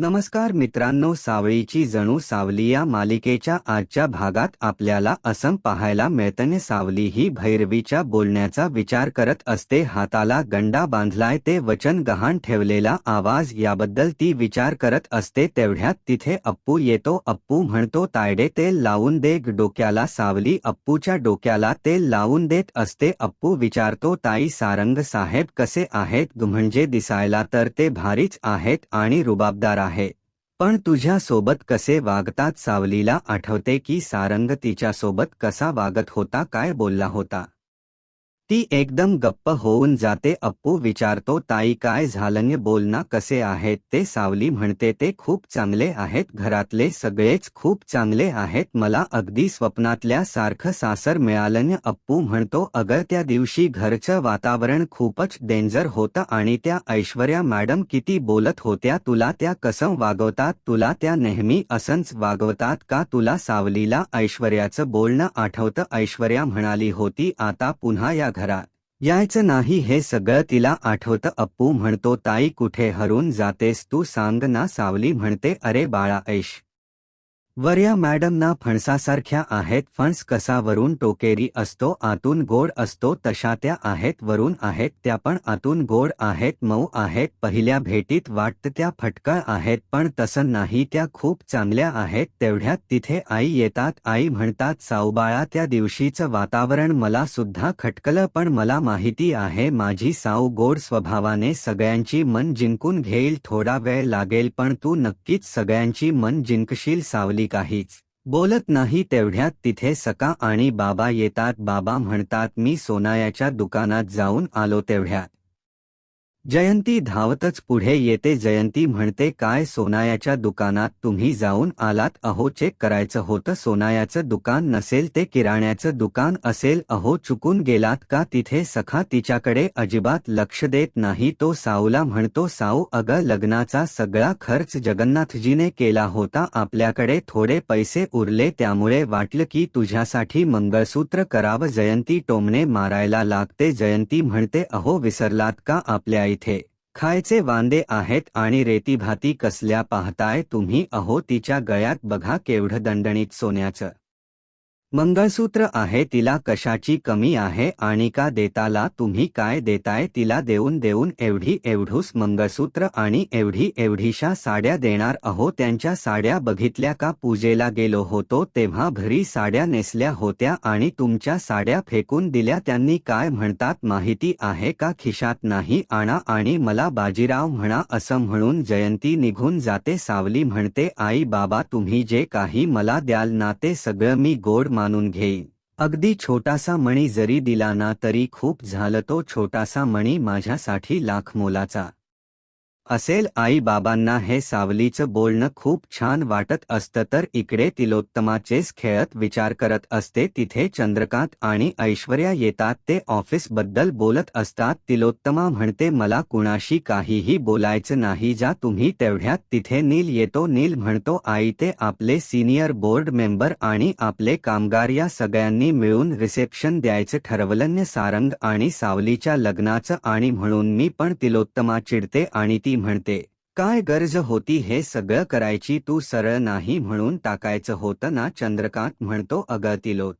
नमस्कार मित्रांनो सावळीची जणू सावली या मालिकेच्या आजच्या भागात आपल्याला असं पाहायला मिळतने सावली ही भैरवीच्या बोलण्याचा विचार करत असते. हाताला गंडा बांधलाय ते वचन गहाण ठेवलेला आवाज याबद्दल ती विचार करत असते. तेवढ्यात तिथे अप्पू येतो. अप्पू म्हणतो तायडे तेल लावून दे डोक्याला. सावली अप्पूच्या डोक्याला तेल लावून देत असते. अप्पू विचारतो ताई सारंग साहेब कसे आहेत? म्हणजे दिसायला तर ते भारीच आहेत आणि रुबाबदार आहे. पण तुझ्या सोबत कसे वागतात सावलीला आठवते की सारंग तिच्यासोबत कसा वागत होता काय बोलला होता? ती एकदम गप्प होऊन जाते अप्पू विचारतो ताई काय झालंय बोलणं कसे आहेत ते? सावली म्हणते ते खूप चांगले आहेत घरातले सगळेच खूप चांगले आहेत मला अगदी स्वप्नातल्या सारखं सासर मिळालं अप्पू म्हणतो अगर त्या दिवशी घरचं वातावरण खूपच डेंजर होतं आणि त्या ऐश्वर्या मॅडम किती बोलत होत्या तुला त्या कसं वागवतात तुला त्या नेहमी असंच वागवतात का? तुला सावलीला ऐश्वर्याचं बोलणं आठवतं ऐश्वर्या म्हणाली होती आता पुन्हा या घरात. यायचं नाही हे सगळं तिला आठवतं. अप्पू म्हणतो ताई कुठे हरून जातेस तू? सांग ना सावली म्हणते अरे बाळा ऐश. वर्या मॅडम ना फणसासारख्या आहेत फणस कसा वरून टोकेरी असतो आतून गोड असतो तशा त्या आहेत वरून आहेत त्या पण आतून गोड आहेत मऊ आहेत पहिल्या भेटीत वाटत त्या फटकळ आहेत पण तसं नाही त्या खूप चांगल्या आहेत तेवढ्यात तिथे आई येतात आई म्हणतात साऊबाळा त्या दिवशीचं वातावरण मला सुद्धा खटकलं पण मला माहिती आहे माझी साऊ गोड स्वभावाने सगळ्यांची मन जिंकून घेईल थोडा वेळ लागेल पण तू नक्कीच सगळ्यांची मन जिंकशील सावली काहीच बोलत नाही तेवढ्यात तिथे सका आणि बाबा येतात. बाबा म्हणतात मी सोनायाच्या दुकानात जाऊन आलो तेवढ्यात. जयंती धावतच पुढे येते. जयंती म्हणते काय सोनायाच्या दुकानात तुम्ही जाऊन आलात? अहो चेक करायचं होतं. सोनायाचं दुकान नसेल ते किराण्याचं दुकान असेल. अहो चुकून गेलात का? तिथे सखा तिच्याकडे अजिबात लक्ष देत नाही. तो साऊला म्हणतो साऊ अगं लग्नाचा सगळा खर्च जगन्नाथजीने केला होता. आपल्याकडे थोडे पैसे उरले. त्यामुळे वाटलं की तुझ्यासाठी मंगळसूत्र करावं. जयंती टोमणे मारायला लागते. जयंती म्हणते अहो विसरलात का? आपल्या इथे. खायचे वांदे आहेत आणि रेतीभाती कसल्या पाहताय तुम्ही? अहो तिच्या गळ्यात बघा केवढं दणदणीत सोन्याचं. मंगळसूत्र आहे तिला कशाची कमी आहे आणि का देताला तुम्ही काय देताय तिला देऊन देऊन एवढी एवढूस मंगळसूत्र आणि एवढी एवढीशा साड्या देणार अहो त्यांच्या साड्या बघितल्या का पूजेला गेलो होतो तेव्हा भरी साड्या नेसल्या होत्या आणि तुमच्या साड्या फेकून दिल्या त्यांनी काय म्हणतात माहिती आहे का खिशात नाही आणा आणि मला बाजीराव म्हणा असं म्हणून जयंती निघून जाते सावली म्हणते आई बाबा तुम्ही जे काही मला द्याल ना ते सगळं मी गोड मानून घेईन. अगदी छोटासा मणी जरी दिला ना तरी खूप झालं तो छोटासा मणी माझ्यासाठी लाख मोलाचा. असेल आई बाबांना हे सावलीचं बोलणं खूप छान वाटत असतं तर इकडे तिलोत्तमाचेच खेळत विचार करत असते तिथे चंद्रकांत आणि ऐश्वर्या येतात ते ऑफिसबद्दल बोलत असतात तिलोत्तमा म्हणते मला कुणाशी काहीही बोलायचं नाही जा तुम्ही तेवढ्यात तिथे नील येतो नील म्हणतो आई ते आपले सिनियर बोर्ड मेंबर आणि आपले कामगार या सगळ्यांनी मिळून रिसेप्शन द्यायचं ठरवलं सारंग आणि सावलीच्या लग्नाचं आणि म्हणून मी पण तिलोत्तमा चिडते आणि ती म्हणते काय गरज होती हे सगळं करायची तू सरळ नाही म्हणून टाकायचं होतं ना चंद्रकांत म्हणतो अगं तिलोत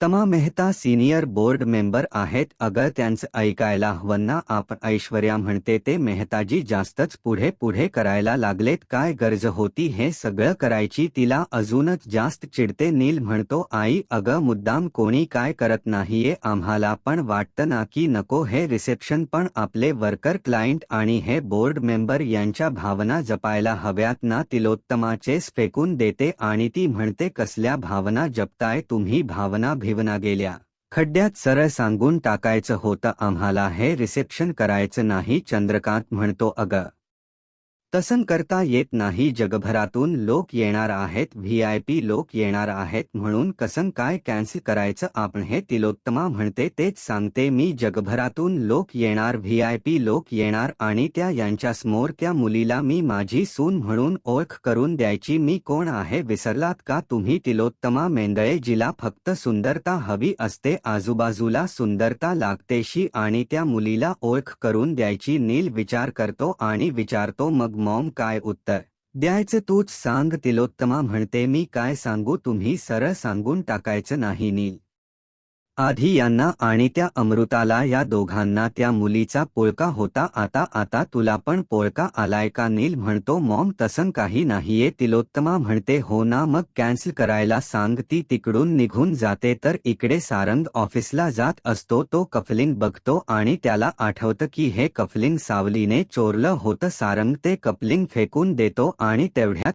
तमा मेहता सिनियर बोर्ड मेंबर आहेत. अगर त्यांचं ऐकायला हवं ना आपण ऐश्वर्या म्हणते ते मेहताजी जास्तच पुढे पुढे करायला लागलेत. काय गरज होती हे सगळं करायची तिला अजूनच जास्त चिडते. नील म्हणतो आई अगं मुद्दाम कोणी काय करत नाहीये. आम्हाला पण वाटतं ना की नको हे रिसेप्शन पण आपले वर्कर क्लायंट आणि हे बोर्ड मेंबर यांच्या भावना जपायला हव्यात ना. तिलोत्तमाचेच फेकून देते आणि ती म्हणते कसल्या भावना जपताय तुम्ही? भावना भिवना गेल्या. खड्ड्यात सरळ सांगून टाकायचं होतं आम्हाला हे रिसेप्शन करायचं नाही चंद्रकांत म्हणतो अगं. तसं करता येत नाही जगभरातून लोक येणार आहेत व्ही आय पी लोक येणार आहेत म्हणून कसं काय कॅन्सल करायचं आपण हे तिलोत्तमा म्हणते तेच सांगते मी जगभरातून लोक येणार व्ही आय पी लोक येणार आणि त्या यांच्यासमोर त्या मुलीला मी माझी सून म्हणून ओळख करून द्यायची मी कोण आहे विसरलात का तुम्ही तिलोत्तमा मेंदळे जिला फक्त सुंदरता हवी असते आजूबाजूला सुंदरता लागतेशी आणि त्या मुलीला ओळख करून द्यायची नील विचार करतो आणि विचारतो मग मग मॉम काय उत्तर? द्यायचं तूच सांग तिलोत्तमा म्हणते मी काय सांगू तुम्ही सरळ सांगून टाकायचं नाही नील. आधी यांना आणि त्या अमृताला या दोघांना त्या मुलीचा पोळका होता आता आता तुला पण पोळका आलाय का नील म्हणतो मॉम तसं काही नाहीये तिलोत्तमा म्हणते हो ना मग कॅन्सल करायला सांग ती तिकडून निघून जाते तर इकडे सारंग ऑफिसला जात असतो तो कफलिंग बघतो आणि त्याला आठवतं की हे कफलिंग सावलीने चोरलं होतं सारंग ते कपलिंग फेकून देतो आणि तेवढ्यात